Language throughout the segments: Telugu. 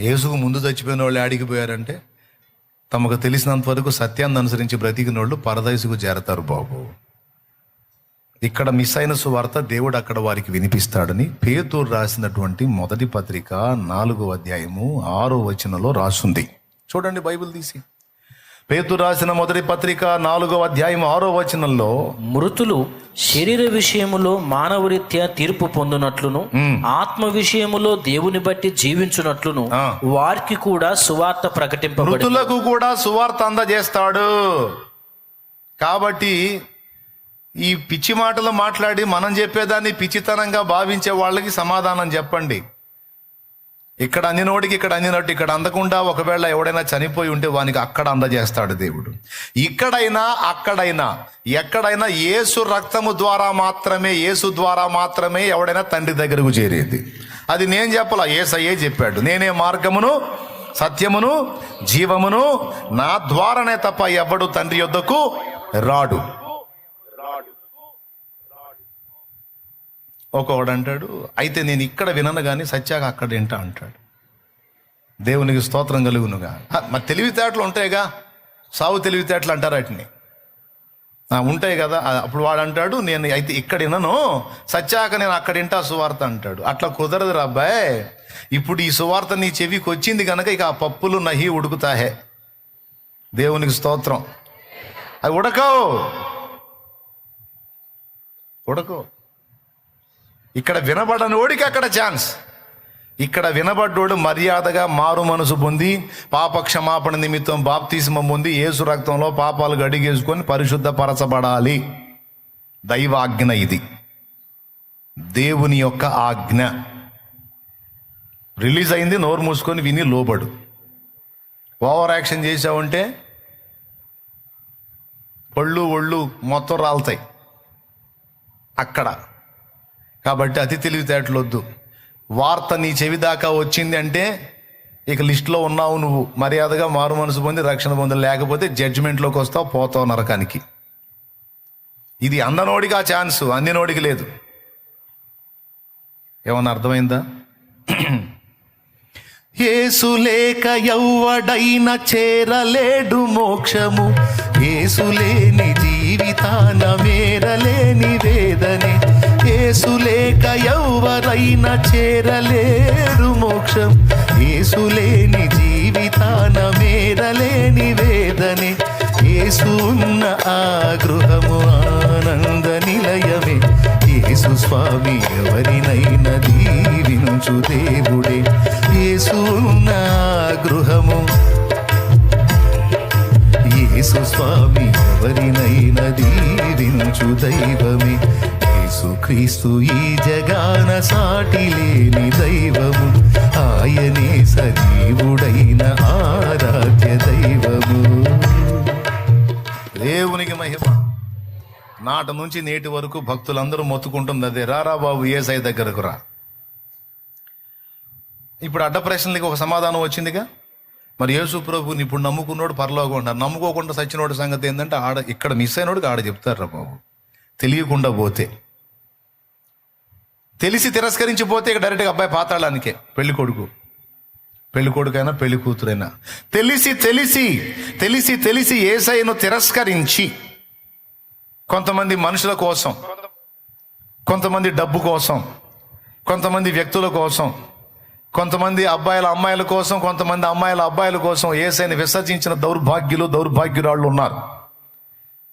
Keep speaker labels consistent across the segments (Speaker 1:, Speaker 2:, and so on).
Speaker 1: యేసుకు ముందు చచ్చిపోయిన వాళ్ళు ఆడికి పోయారంటే? తమకు తెలిసినంత వరకు సత్యాన్ని అనుసరించి బ్రతికిన వాళ్ళు పరదయసుకు చేరతారు బాబు. ఇక్కడ మిస్ అయిన సువార్త దేవుడు అక్కడ వారికి వినిపిస్తాడని పేతూరు రాసినటువంటి మొదటి పత్రిక నాలుగో అధ్యాయము ఆరో వచనంలో రాసుంది. చూడండి బైబిల్ తీసి. పేతూరు రాసిన మొదటి పత్రిక నాలుగో అధ్యాయం ఆరో వచనంలో
Speaker 2: మృతులు శరీర విషయములో మానవరీత్యా తీర్పు పొందునట్లును ఆత్మ విషయములో దేవుని బట్టి జీవించునట్లును. వారికి కూడా సువార్త ప్రకటింపబడి
Speaker 1: మృతులకు కూడా సువార్త అందజేస్తాడు. కాబట్టి ఈ పిచ్చి మాటలు మాట్లాడి మనం చెప్పేదాన్ని పిచ్చితనంగా భావించే వాళ్ళకి సమాధానం చెప్పండి. ఇక్కడ అందినోడికి ఇక్కడ అందినట్టు ఇక్కడ అందకుండా ఒకవేళ ఎవడైనా చనిపోయి ఉంటే వానికి అక్కడ అందజేస్తాడు దేవుడు. ఇక్కడైనా అక్కడైనా ఎక్కడైనా యేసు రక్తము ద్వారా మాత్రమే యేసు ద్వారా మాత్రమే ఎవడైనా తండ్రి దగ్గరకు చేరేది. అది నేను చెప్పాల ఏసయ్యే చెప్పాడు. నేనే మార్గమును సత్యమును జీవమును నా ద్వారానే తప్ప ఎవడు తండ్రి యొద్దకు రాడు. ఒక్కొక్కడు అంటాడు అయితే నేను ఇక్కడ వినను కానీ సత్యాగా అక్కడ వింటా అంటాడు. దేవునికి స్తోత్రం కలుగునుగా. మరి తెలివితేటలు ఉంటాయిగా? సావు తెలివితేటలు అంటారు వాటిని. ఉంటాయి కదా అప్పుడు వాడు అంటాడు నేను అయితే ఇక్కడ వినను సత్యాక నేను అక్కడ వింటా సువార్త అంటాడు. అట్లా కుదరదు అబ్బాయి. ఇప్పుడు ఈ సువార్త నీ చెవికి వచ్చింది కనుక ఇక ఆ పప్పులు నహి ఉడుకుతాహే దేవునికి స్తోత్రం. అవి ఉడకవు. ఉడకవు. ఇక్కడ వినబడని ఓడికి అక్కడ ఛాన్స్ ఇక్కడ వినబడ్డోడు మర్యాదగా మారు మనసు పొంది పాప క్షమాపణ నిమిత్తం బాప్తిస్మం పొంది ఏసు రక్తంలో పాపాలు గడిగేసుకొని పరిశుద్ధపరచబడాలి. దైవాజ్ఞ ఇది. దేవుని యొక్క ఆజ్ఞ. రిలీజ్ అయింది నోరు మూసుకొని విని లోబడు. ఓవర్ యాక్షన్ చేసావంటే పళ్ళు ఒళ్ళు మొత్తం రాలుతాయి. అక్కడ. కాబట్టి అతి తెలివితేటలు వద్దు వార్త నీ చెవి దాకా వచ్చింది అంటే ఇక లిస్టులో ఉన్నావు నువ్వు. మర్యాదగా మారు మనసు పొంది రక్షణ పొంది లేకపోతే జడ్జిమెంట్లోకి వస్తావు పోతావు నరకానికి. ఇది అందనోడికి ఆ ఛాన్స్ అందినోడికి లేదు. ఏమన్నా అర్థమైందా? ఏసు లేక ఎవ్వడైన చేరలేడు మోక్షము. ఏసు లేని జీవితాన మేరలేని వేదనే. ఏసు లేక ఎవ్వరైన చేరలేరు మోక్షం. ఏసు లేని జీవితాన మేరలేని వేదనే. యేసు ఉన్న ఆ గృహము ఆనంద నిలయమే. యేసు స్వామి ఎవరినైనా దీవించు దేవుడే. యేసు ఉన్న ఆ గృహము. యేసు స్వామి ఎవరినైనా దీవించు దైవమే. యేసుక్రీస్తు ఈ జగాన సాటి లేని దైవము. ఆయనే సజీవుడైన ఆరాధ్య దైవము. దేవునికి మహిమ. నాట నుంచి నేటి వరకు భక్తులందరూ మొత్తుకుంటుంది అదే రారా బాబు ఏసై దగ్గరకు రా. ఇప్పుడు అడ్డ ప్రశ్నలకి ఒక సమాధానం వచ్చిందిగా? మరి యేసు ప్రభుని ఇప్పుడు నమ్ముకున్నోడు పరలోకం ఉంటారు నమ్ముకోకుండా సచ్చినోడు సంగతి ఏంటంటే ఆడ ఇక్కడ మిస్ అయినోడికి ఆడ చెప్తారు రా బాబు. తెలియకుండా పోతే. తెలిసి తిరస్కరించిపోతే ఇక డైరెక్ట్గా అబ్బాయి పాతాళానికే. పెళ్ళి కొడుకు. పెళ్ళి కొడుకైనా పెళ్ళి కూతురైనా. తెలిసి తెలిసి తెలిసి తెలిసి ఏసైను తిరస్కరించి కొంతమంది మనుషుల కోసం కొంతమంది డబ్బు కోసం కొంతమంది వ్యక్తుల కోసం కొంతమంది అబ్బాయిల అమ్మాయిల కోసం కొంతమంది అమ్మాయిల అబ్బాయిల కోసం ఏసైని విసర్జించిన దౌర్భాగ్యులు దౌర్భాగ్యురాళ్ళు ఉన్నారు.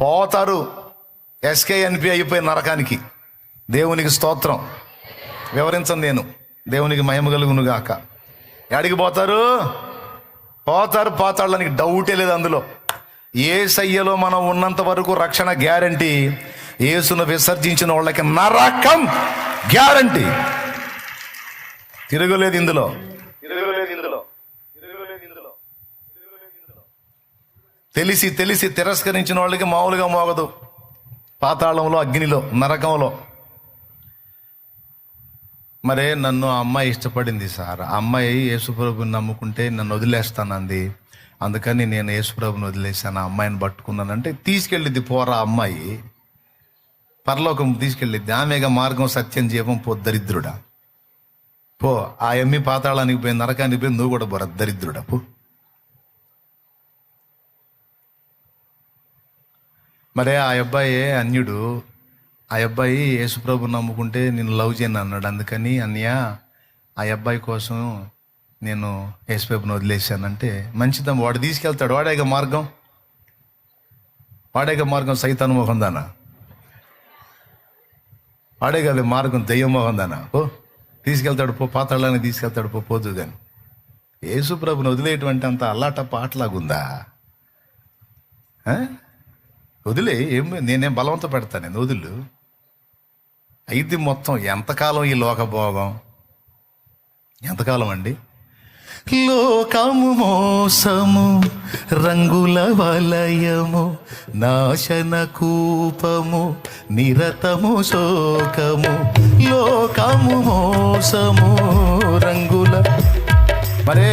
Speaker 1: పోతారు. ఎస్కేఎన్పి అయిపోయి నరకానికి. దేవునికి స్తోత్రం. వివరించను నేను. దేవునికి మహిమ కలుగును గాక. ఎడికి పోతారు? పోతారు పోతాళ్ళనికి డౌటే లేదు అందులో. ఏ సయ్యలో మనం ఉన్నంత వరకు రక్షణ గ్యారంటీ యేసును విసర్జించిన వాళ్ళకి నరకం గ్యారంటీ. తిరగలేదు ఇందులో. తెలిసి తెలిసి తిరస్కరించిన వాళ్ళకి మామూలుగా మోగదు. పాతాళంలో అగ్నిలో నరకంలో. మరే నన్ను ఆ అమ్మాయి ఇష్టపడింది సార్. ఆ అమ్మాయి యేసుప్రభుని నమ్ముకుంటే నన్ను వదిలేస్తానంది. అందుకని నేను యేసుప్రభుని వదిలేశాను ఆ అమ్మాయిని పట్టుకున్నానంటే తీసుకెళ్ళిద్ది పోరా అమ్మాయి. పరలోకం తీసుకెళ్ళిద్ది ఆమెగా మార్గం సత్యం జీవం పో దరిద్రుడా. పో ఆ ఎమ్మి పాతాళానికి పోయి నరకానికి పోయి నువ్వు కూడా పోరా దరిద్రుడా పో. మరే ఆ అబ్బాయి అన్యుడు. ఆ అబ్బాయి యేసుప్రభు నమ్ముకుంటే నేను లవ్ చేయను అన్నాడు. అందుకని అన్నయ్య ఆ అబ్బాయి కోసం నేను యేసుప్రభుని వదిలేశానంటే మంచిదమ్మ వాడు తీసుకెళ్తాడు. వాడేక మార్గం. వాడేక మార్గం సైతాను మొహం దానా. వాడే కదా మార్గం దయ్యం మొహం దానా. ఓ తీసుకెళ్తాడు పో పాతాళాన్ని తీసుకెళ్తాడు పో పోదు కానీ యేసుప్రభుని వదిలేటువంటి అంత అల్లాట పాటలాగుందా? వదిలే ఏం నేనేం బలవంత పెడతాను నేను వదులు. అయితే మొత్తం ఎంతకాలం ఈ లోకభోగం? ఎంతకాలం అండి లోకము మోసము రంగుల వలయము నాశన కూపము నిరతము శోకము. లోకము మోసము రంగుల మరే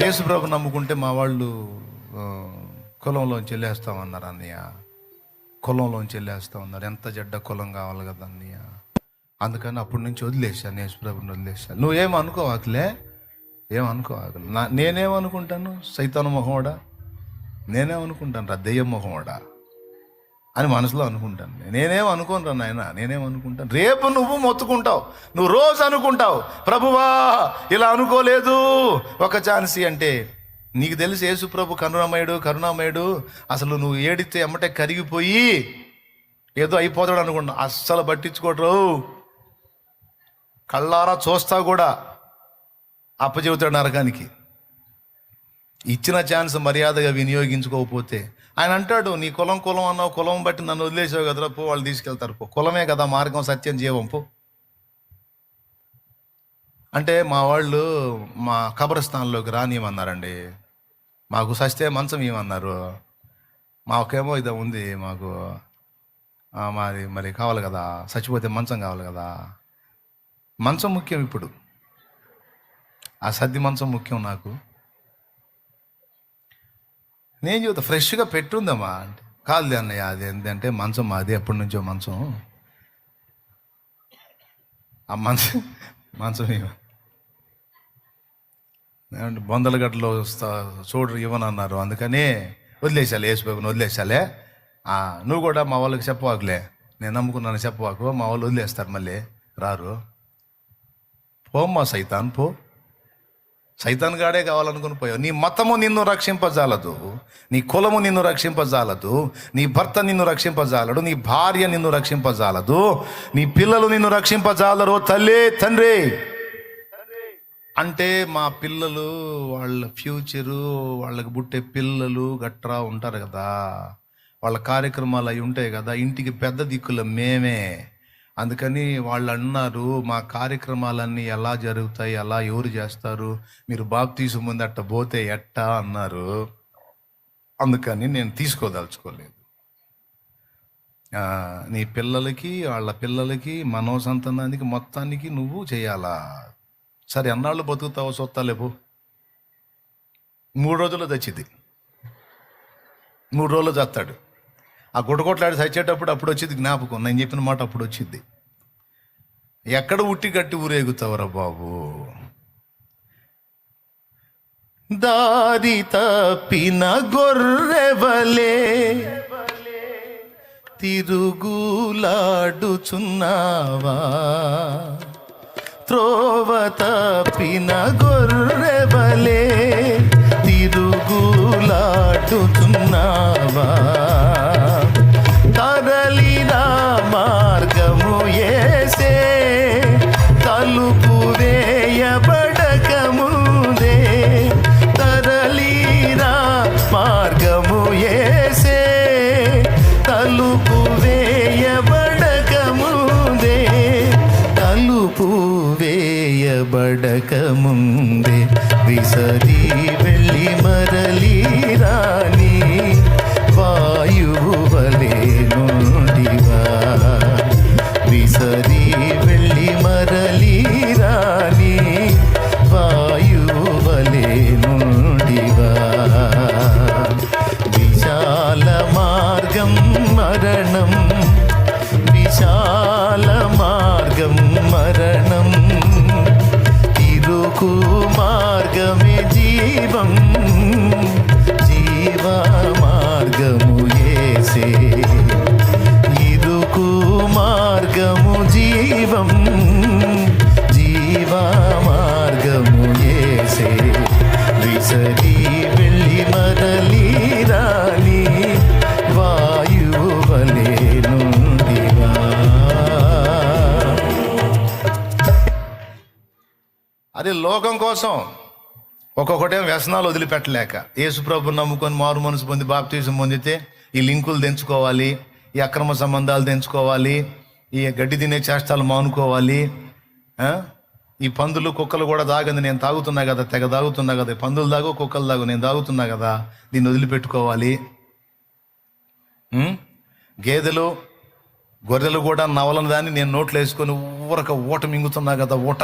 Speaker 1: యేసుప్రభు నమ్ముకుంటే మా వాళ్ళు కులంలోంచి వెళ్ళేస్తామన్నారు అన్నయ్య. కులంలోంచి వెళ్ళేస్తామన్నారు ఎంత జడ్డ కులం కావాలి కదా అన్నయ్య. అందుకని అప్పటి నుంచి వదిలేశాను యేసుప్రభుని వదిలేశాను నువ్వేం అనుకోవాకలే ఏం నా నేనేమనుకుంటాను సైతాను మొహమోడా? నేనేమనుకుంటాను రా దెయ్యం మొహమోడా? అని మనసులో అనుకుంటాను నేనేం. అనుకోను రా నాయన నేనేమనుకుంటాను రేపు నువ్వు మొత్తుకుంటావు. నువ్వు రోజు అనుకుంటావు ప్రభువా ఇలా అనుకోలేదు. ఒక ఛాన్సీ అంటే నీకు తెలిసి యేసు ప్రభు కరుణామయుడు కరుణామయుడు అసలు నువ్వు ఏడితే ఎమ్మటే కరిగిపోయి ఏదో అయిపోతాడు అనుకుంటా అస్సలు పట్టించుకోడరు కళ్ళారా చూస్తా కూడా అప్పచెబుతాడు నరకానికి. ఇచ్చిన ఛాన్స్ మర్యాదగా వినియోగించుకోకపోతే ఆయన అంటాడు నీ కులం కులం అన్నావు కులం బట్టి నన్ను వదిలేసావు కదరా పో వాళ్ళు తీసుకెళ్తారు పో. కులమే కదా మార్గం సత్యం జీవం పో. అంటే మా వాళ్ళు మా కబరస్థాన్లోకి రానియమన్నారండి. మాకు సస్తే మంచం ఇవ్వమన్నారు మాకేమో ఇది ఉంది మాకు మాది మరి కావాలి కదా చచ్చిపోతే మంచం కావాలి కదా. మంచం ముఖ్యం ఇప్పుడు. ఆ సద్ది మంచం ముఖ్యం నాకు. నేను చెబుతా ఫ్రెష్గా పెట్టుందమ్మా. అంటే కాదు అన్నయ్య అది ఏంటంటే మంచం మాది ఎప్పటి నుంచో మంచం. ఆ మంచం మంచం ఏమంటే బొందలగడ్డలో చూడరు ఇవ్వనన్నారు. అందుకని వదిలేసాలి యేసుబాబుని వదిలేసాలే నువ్వు కూడా మా వాళ్ళకి చెప్పవాకులే. నేను నమ్ముకున్నాను చెప్పవాకు. మా వాళ్ళు వదిలేస్తారు మళ్ళీ రారు. పోమ్మా సైతాన్ పో. సైతాన్ గాడే కావాలనుకుని పోయావు. నీ మతము నిన్ను రక్షింపజాలదు. నీ కులము నిన్ను రక్షింపజాలదు. నీ భర్త నిన్ను రక్షింపజాలడు. నీ భార్య నిన్ను రక్షింపజాలదు. నీ పిల్లలు నిన్ను రక్షింపజాలరు. తల్లి తండ్రి. అంటే మా పిల్లలు వాళ్ళ ఫ్యూచరు వాళ్ళకి పుట్టే పిల్లలు గట్రా ఉంటారు కదా. వాళ్ళ కార్యక్రమాలు అవి ఉంటాయి కదా. ఇంటికి పెద్ద దిక్కుల మేమే. అందుకని వాళ్ళు అన్నారు మా కార్యక్రమాలన్నీ ఎలా జరుగుతాయి? ఎలా ఎవరు చేస్తారు? మీరు బాప్తీసు ముందు అట్ట పోతే ఎట్టా? అన్నారు. అందుకని నేను తీసుకోదలుచుకోలేదు. నీ పిల్లలకి వాళ్ళ పిల్లలకి మనో సంతానానికి మొత్తానికి నువ్వు చేయాలా? సరే ఎన్నాళ్ళు బతుకుతావో సొత్తాలేపు మూడు రోజుల్లో తెచ్చింది మూడు రోజులు చస్తాడు. ఆ గుడగొట్లాడి చచ్చేటప్పుడు అప్పుడు వచ్చింది జ్ఞాపకం. నేను చెప్పిన మాట అప్పుడు వచ్చింది ఎక్కడ ఉట్టి కట్టి ఊరేగుతావరా బాబు? దారి తప్పిన గొర్రెవలే తిరుగులాడుచున్నావా? త్రోవ తప్పిన గొర్రెవలే తిరుగులాడుచున్నావా? ಬಡಕಮುಂದೆ ವಿಸರಿ ಬೆಳ್ಳಿ ಮರಲಿ ರಾಣಿ ವಾಯುವಲೆ ನೋಡಿವ ವಿಸರಿ ಬೆಳ್ಳಿ ಮರಲಿ ರಾಣಿ ವಾಯುವಲೆ ನೋಡಿವ ವಿಶಾಲ ಮಾರ್ಗಂ ಮರಣಂ വിശാലമാർഗം മരണം మార్గమే జీవం. జీవ మార్గము ఏసే. ఇదుకు మార్గము జీవం. జీవ మార్గము ఏసే. విసరీ అది లోకం కోసం ఒక్కొక్కటేం వ్యసనాలు వదిలిపెట్టలేక యేసుప్రభు నమ్ముకొని మారు మనసు పొంది బాప్తీసం పొందితే ఈ లింకులు తెంచుకోవాలి ఈ అక్రమ సంబంధాలు తెంచుకోవాలి ఈ గడ్డి తినే చేష్టాలు మానుకోవాలి ఈ పందులు కుక్కలు కూడా తాగంది నేను తాగుతున్నా కదా తెగ తాగుతున్నా కదా పందులు తాగు కుక్కలు తాగు నేను తాగుతున్నా కదా దీన్ని వదిలిపెట్టుకోవాలి. గేదెలు గొర్రెలు కూడా నవలను దాన్ని నేను నోట్లో వేసుకొని ఊరక ఊట మింగుతున్నా కదా ఊట.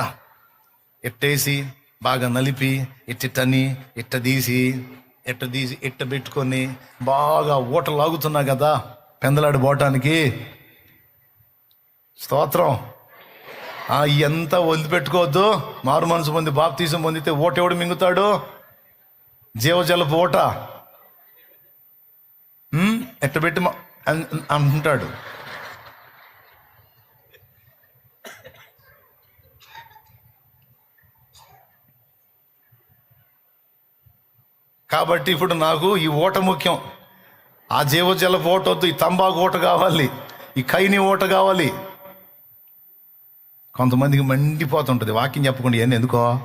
Speaker 1: ఎట్టేసి బాగా నలిపి ఇట్టిట్టని ఇట్ట తీసి ఇట్ట తీసి ఇట్ట పెట్టుకొని బాగా ఊట లాగుతున్నా కదా పెందలాడి పోవటానికి. స్తోత్రం. ఆ ఎంత వదిలిపెట్టుకోవద్దు. మారు మనసు పొంది బాప్తీసం పొందితే ఓట ఎవడు మింగుతాడు? జీవజలపు ఓట ఉమ్, ఎట్ట పెట్టి అన్- అంటాడు కాబట్టి ఇప్పుడు నాకు ఈ ఓట ముఖ్యం. ఆ జీవజలపు ఓట వద్దు ఈ తంబాకు ఓట కావాలి ఈ కైని ఓట కావాలి. కొంతమందికి మండిపోతుంటుంది వాక్యం చెప్పకుండా ఏంది ఎందుకో?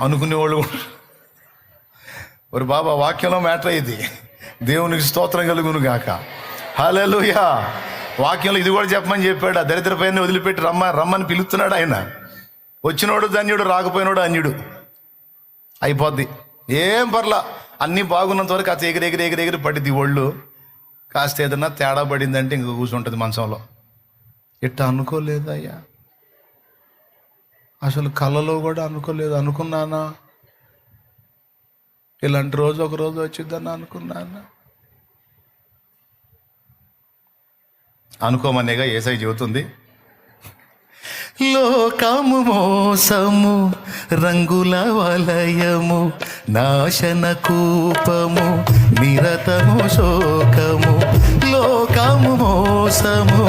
Speaker 1: అనుకునేవాళ్ళు కూడా. బాబా వాక్యంలో మ్యాటర్ అయ్యింది. దేవునికి స్తోత్రం కలుగును గాక. హల్లెలూయా. వాక్యంలో ఇది కూడా చెప్పమని చెప్పాడు ఆ దరిద్ర పైన వదిలిపెట్టి రమ్మ రమ్మని పిలుస్తున్నాడు ఆయన. వచ్చినోడు ధన్యుడు రాకపోయినోడు అన్యుడు. అయిపోద్ది. ఏం పర్లా. అన్నీ బాగున్నంత వరకు అది ఎగిరి ఎగిరి ఎగిరి ఎగిరి పడిద్ది ఒళ్ళు. కాస్త ఏదన్నా తేడా పడిందంటే ఇంక కూర్చుంటుంది మంచంలో. ఇట్ట అనుకోలేదయ్యా. అసలు కళ్ళలో కూడా అనుకోలేదు. అనుకున్నానా? ఇలాంటి రోజు ఒక రోజు వచ్చిద్దని అనుకున్నానా? అనుకోమనేగా ఏసై చెబుతుంది. లోకము మోసము రంగుల వలయము నాశన కూపము నిరతము శోకము. లోకము మోసము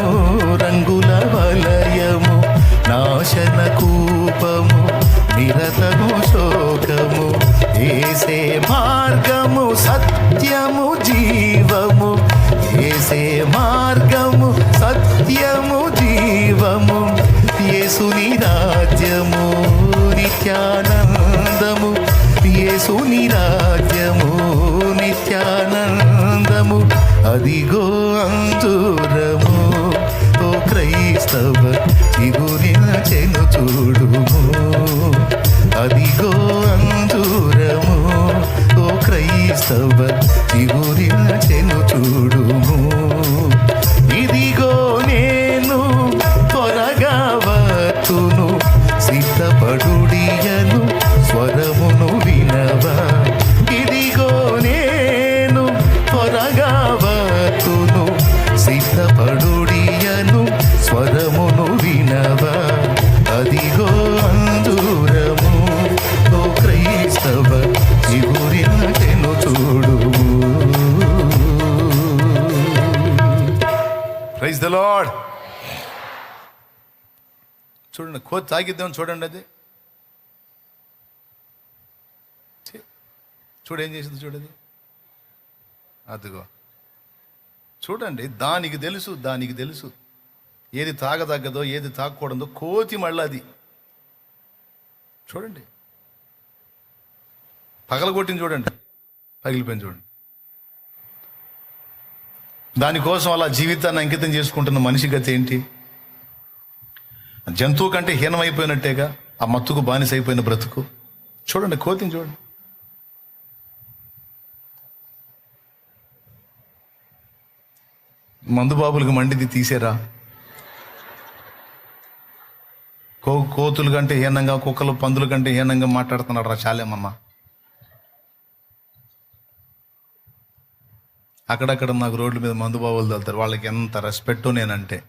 Speaker 1: రంగుల వలయము నాశన కూపము నిరతము శోకము. ఏసే మార్గము సత్యము యేసుని రాజ్యము నిత్యానందము అదిగో అంజూరము. ఓ క్రైస్తవ చిగురిన చెను చూడుము. అదిగో అంజూరము ఓ క్రైస్తవ చిగురిన చెను ప్రైజ్ ద లాడ్ చూడండి కోతి తాగిద్దాం చూడండి అది. చూడు ఏం చేసింది చూడది అదిగో. చూడండి దానికి తెలుసు దానికి తెలుసు. ఏది తాగదగ్గదో ఏది తాగకూడదో కోతి మళ్ళీ అది. చూడండి. పగలగొట్టింది చూడండి. పగిలిపోయింది చూడండి. దానికోసం అలా జీవితాన్ని అంకితం చేసుకుంటున్న మనిషి గతి ఏంటి? జంతువు కంటే హీనమైపోయినట్టేగా ఆ మత్తుకు బానిస అయిపోయిన బ్రతుకు? చూడండి కోతిని చూడండి. మందు బాబులకు మండిది తీసేరా. కో కోతుల కంటే హీనంగా కుక్కలు పందుల కంటే హీనంగా మాట్లాడుతున్నాడు రా చాలేమన్నా అక్కడక్కడ నాకు రోడ్ల మీద మందు బాబులు తగులుతారు. వాళ్ళకి ఎంత రెస్పెక్ట్ నేనంటే.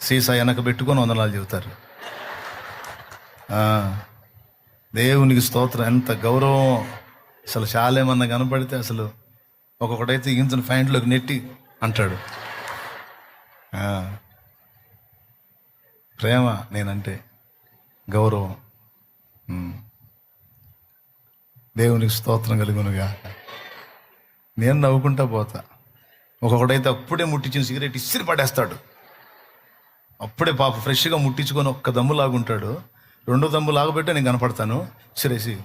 Speaker 1: సీసా వెనక పెట్టుకొని వందనాలు చెబుతారు. దేవునికి స్తోత్రం. ఎంత గౌరవం. అసలు చాలేమన్నా కనపడితే అసలు ఒక్కొక్కడైతే ఇంచిన ఫ్యాంట్లోకి నెట్టి అంటాడు. ప్రేమ నేనంటే గౌరవం. దేవునికి స్తోత్రం కలుగునుగా నేను నవ్వుకుంటా పోతా. ఒక్కొక్కడైతే అప్పుడే ముట్టించిన సిగరెట్ ఇసిరి పడేస్తాడు. అప్పుడే పాప ఫ్రెష్గా ముట్టించుకొని ఒక్క దమ్ము లాగుంటాడు రెండో దమ్ము లాగబెట్టే నేను కనపడతాను. సిరేసి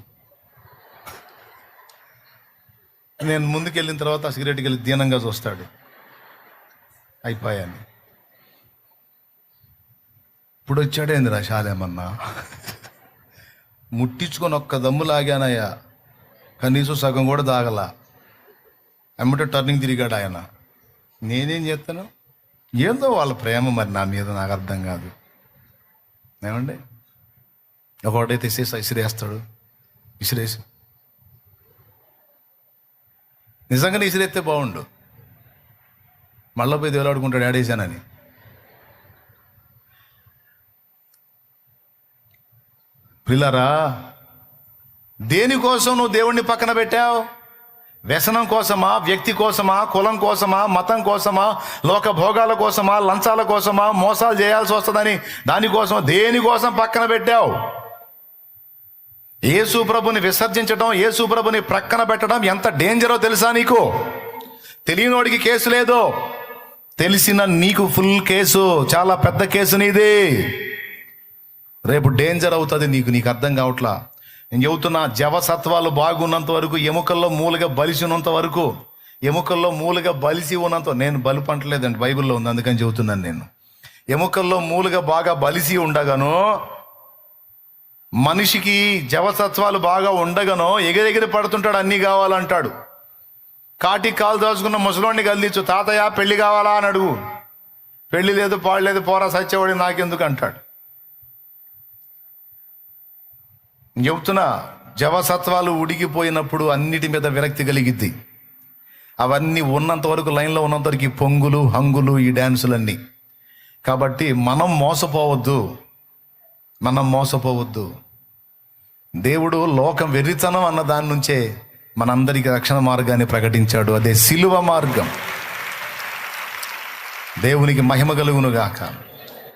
Speaker 1: నేను ముందుకు వెళ్ళిన తర్వాత ఆ సిగరెట్కి వెళ్ళి దీనంగా చూస్తాడు. అయిపోయాను. ఇప్పుడు వచ్చాడేందిరా శాలేమన్నా? ముట్టించుకొని ఒక్క దమ్ము లాగానయ్యా. కనీసం సగం కూడా దాగలా. ఎమ్మటే టర్నింగ్ తిరిగాడు ఆయన. నేనేం చేస్తాను? ఏందో వాళ్ళ ప్రేమ మరి నా మీద నాకు అర్థం కాదు. ఏమండి? ఒకటైతే ఇసేసి ఇసిరేస్తాడు. ఇసిరేసి. నిజంగానే ఇసిరేస్తే బాగుండు. మళ్ళీ పోయి దేవులాడుకుంటాడు ఆడేసానని పిల్లరా దేనికోసం నువ్వు దేవుణ్ణి పక్కన పెట్టావు? వ్యసనం కోసమా వ్యక్తి కోసమా కులం కోసమా మతం కోసమా లోక భోగాల కోసమా లంచాల కోసమా మోసాలు చేయాల్సి వస్తుందని దానికోసం దేనికోసం పక్కన పెట్టావు? యేసు ప్రభుని విసర్జించడం యేసు ప్రభుని ప్రక్కన పెట్టడం ఎంత డేంజరో తెలుసా నీకు? తెలియనోడికి కేసు లేదు. తెలిసిన నీకు ఫుల్ కేసు చాలా పెద్ద కేసు నీది. రేపు డేంజర్ అవుతుంది నీకు నీకు అర్థం కావట్లా? నేను చెబుతున్నా జవసత్వాలు బాగున్నంత వరకు ఎముకల్లో మూలుగా బలిసి ఉన్నంత వరకు ఎముకల్లో మూలుగా బలిసి ఉన్నంత నేను బలి పంటలేదండి బైబిల్లో ఉంది అందుకని చెబుతున్నాను నేను. ఎముకల్లో మూలుగా బాగా బలిసి ఉండగాను మనిషికి జవసత్వాలు బాగా ఉండగానో ఎగిరెగిరి పడుతుంటాడు అన్నీ కావాలంటాడు. కాటి కాలు దాచుకున్న ముసలోడిని కదిలించు తాతయ్య పెళ్ళి కావాలా అని అడుగు. పెళ్ళి లేదు పాడలేదు పోరా సచ్చేవాడి నాకెందుకు అంటాడు. చెబుతున్నా జవసత్వాలు ఉడికిపోయినప్పుడు అన్నిటి మీద విరక్తి కలిగిద్ది. అవన్నీ ఉన్నంత వరకు లైన్లో ఉన్నంత వరకు ఈ పొంగులు హంగులు ఈ డ్యాన్సులన్నీ. కాబట్టి మనం మోసపోవద్దు. మనం మోసపోవద్దు. దేవుడు లోకం వెర్రితనం అన్న దాని నుంచే మనందరికీ రక్షణ మార్గాన్ని ప్రకటించాడు. అదే సిలువ మార్గం. దేవునికి మహిమ కలుగునుగాక.